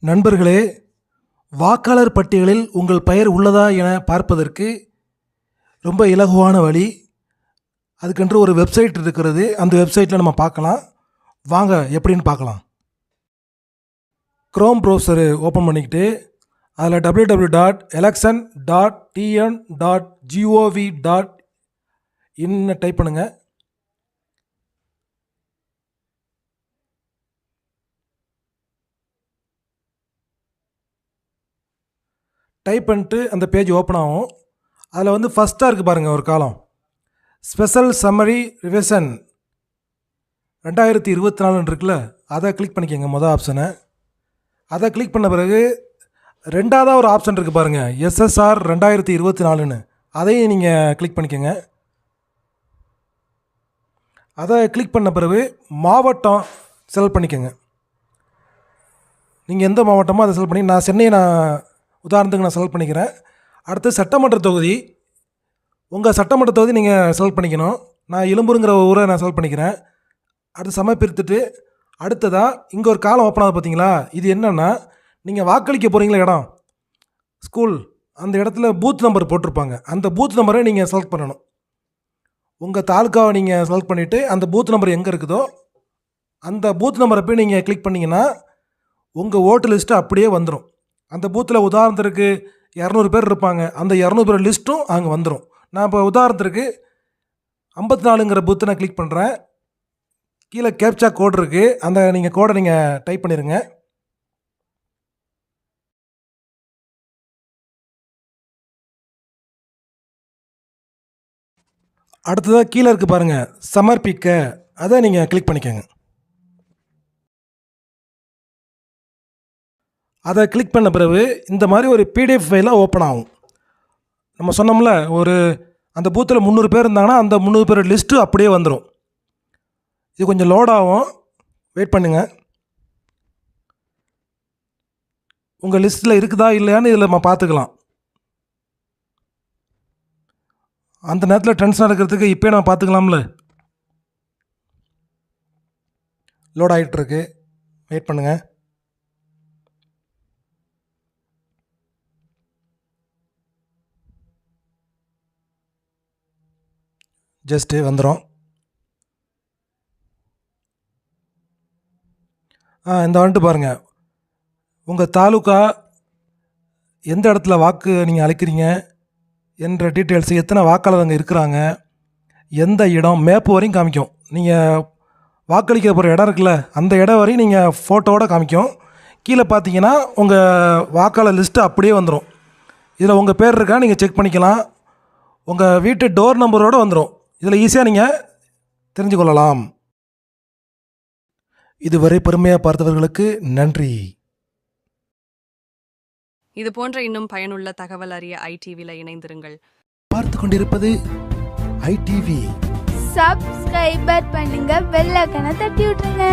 நண்பர்களே வாக்காளர் பட்டியலில் உங்கள் பெயர் உள்ளதா என பார்ப்பதற்கு ரொம்ப இலகுவான வழி. அதுக்கென்று ஒரு வெப்சைட் இருக்கிறது. அந்த வெப்சைட்டில் நம்ம பார்க்கலாம். வாங்க எப்படின்னு பார்க்கலாம். க்ரோம் ப்ரௌசரு ஓப்பன் பண்ணிக்கிட்டு அதில் W W dot election dot TN dot GOV dot இன்னு டைப் பண்ணுங்கள் டைப் பண்ணிட்டு அந்த பேஜ் ஓப்பன் ஆகும். அதில் வந்து ஃபஸ்ட்டாக இருக்குது பாருங்கள் ஒரு காலம் ஸ்பெஷல் சம்மரி ரிவிஷன் ரெண்டாயிரத்தி இருபத்தி நாலுன்னு இருக்குல்ல அதை கிளிக் பண்ணிக்கோங்க மொதல் ஆப்ஷனை அதை கிளிக் பண்ண பிறகு ரெண்டாவதாக ஒரு ஆப்ஷன் இருக்குது பாருங்கள் எஸ்எஸ்ஆர் ரெண்டாயிரத்தி இருபத்தி நாலுன்னு. அதையும் நீங்கள் கிளிக் பண்ணிக்கோங்க. அதை கிளிக் பண்ண பிறகு மாவட்டம் செலக்ட் பண்ணிக்கோங்க. நீங்கள் எந்த மாவட்டமோ அதை செலக்ட் பண்ணி நான் சென்னையை நான் உதாரணத்துக்கு நான் செலக்ட் பண்ணிக்கிறேன். அடுத்து சட்டமன்ற தொகுதி. உங்கள் சட்டமன்ற தொகுதி நீங்கள் செலக்ட் பண்ணிக்கணும். நான் எழும்பூருங்கிற ஊரை நான் செலக்ட் பண்ணிக்கிறேன். அடுத்து சமர்ப்பித்துட்டு அடுத்ததாக இங்கே ஒரு காலம் ஓப்பன் ஆகுது பார்த்தீங்களா இது என்னென்னா நீங்கள் வாக்களிக்க போகிறீங்களா இடம்? ஸ்கூல் அந்த இடத்துல பூத் நம்பர் போட்டிருப்பாங்க. அந்த பூத் நம்பரை நீங்கள் செலக்ட் பண்ணணும். உங்கள் தாலுக்காவை நீங்கள் செலக்ட் பண்ணிவிட்டு அந்த பூத் நம்பர் எங்கே இருக்குதோ அந்த பூத் நம்பரை போய் நீங்கள் கிளிக் பண்ணிங்கன்னா உங்கள் ஓட்டு லிஸ்ட்டு அப்படியே வந்துடும் அந்த பூத்தில் உதாரணத்திற்கு இரநூறு பேர் இருப்பாங்க. அந்த இரநூறு பேர் லிஸ்ட்டும் அங்கே வந்துடும் நான் இப்போ உதாரணத்திற்கு ஐம்பத்தி நாலுங்கிற பூத்தை நான் கிளிக் பண்ணுறேன் கீழே கேப்சா கோட் இருக்குது அந்த நீங்கள் கோடை நீங்கள் டைப் பண்ணிடுங்க அடுத்ததாக கீழே இருக்குது பாருங்கள் சமர்ப்பிக்க. அதை நீங்கள் கிளிக் பண்ணிக்கோங்க. அதை கிளிக் பண்ண பிறகு இந்த மாதிரி ஒரு பிடிஎஃப் ஃபைலாக ஓப்பன் ஆகும். நம்ம சொன்னோம்ல ஒரு அந்த பூத்தில் முந்நூறு பேர் இருந்தாங்கன்னா அந்த முந்நூறு பேர் லிஸ்ட்டு அப்படியே வந்துடும் இது கொஞ்சம் லோட் ஆகும். வெயிட் பண்ணுங்கள் உங்கள் லிஸ்ட்டில் இருக்குதா இல்லையான்னு இதில் நம்ம பார்த்துக்கலாம். அந்த நேரத்தில் டென்ஷன் இருக்கிறதுக்கு இப்போயே நம்ம பார்த்துக்கலாம்ல. லோட் ஆகிட்டுருக்கு வெயிட் பண்ணுங்கள் ஜஸ்ட்டு வந்துடும் ஆ இந்த வந்துட்டு பாருங்கள் உங்கள் தாலுக்கா எந்த இடத்துல வாக்கு நீங்கள் அழைக்கிறீங்க என்ற டீட்டெயில்ஸ் எத்தனை வாக்காளர் அங்கே இருக்கிறாங்க எந்த இடம் மேப்பு வரையும் காமிக்கும். நீங்கள் வாக்களிக்க போகிற இடம் இருக்குல்ல அந்த இடம் வரையும் நீங்கள் ஃபோட்டோவோட காமிக்கும். கீழே பார்த்தீங்கன்னா உங்கள் வாக்காளர் லிஸ்ட்டு அப்படியே வந்துடும் இதில் உங்கள் பேர் இருக்கா நீங்கள் செக் பண்ணிக்கலாம். உங்கள் வீட்டு டோர் நம்பரோடு வந்துடும் இதில் ஈஸியாக நீங்கள் தெரிஞ்சு கொள்ளலாம். இதுவரை பொறுமையாக பார்த்தவர்களுக்கு நன்றி. இது போன்ற இன்னும் பயனுள்ள தகவல் அறிய ஐடிவில இணைந்திருங்கள். பார்த்து கொண்டிருப்பது ஐடிவி. சப்ஸ்கிரைபர் பண்ணுங்க பெல் ஐக்கனை தட்டி விட்டுருங்க.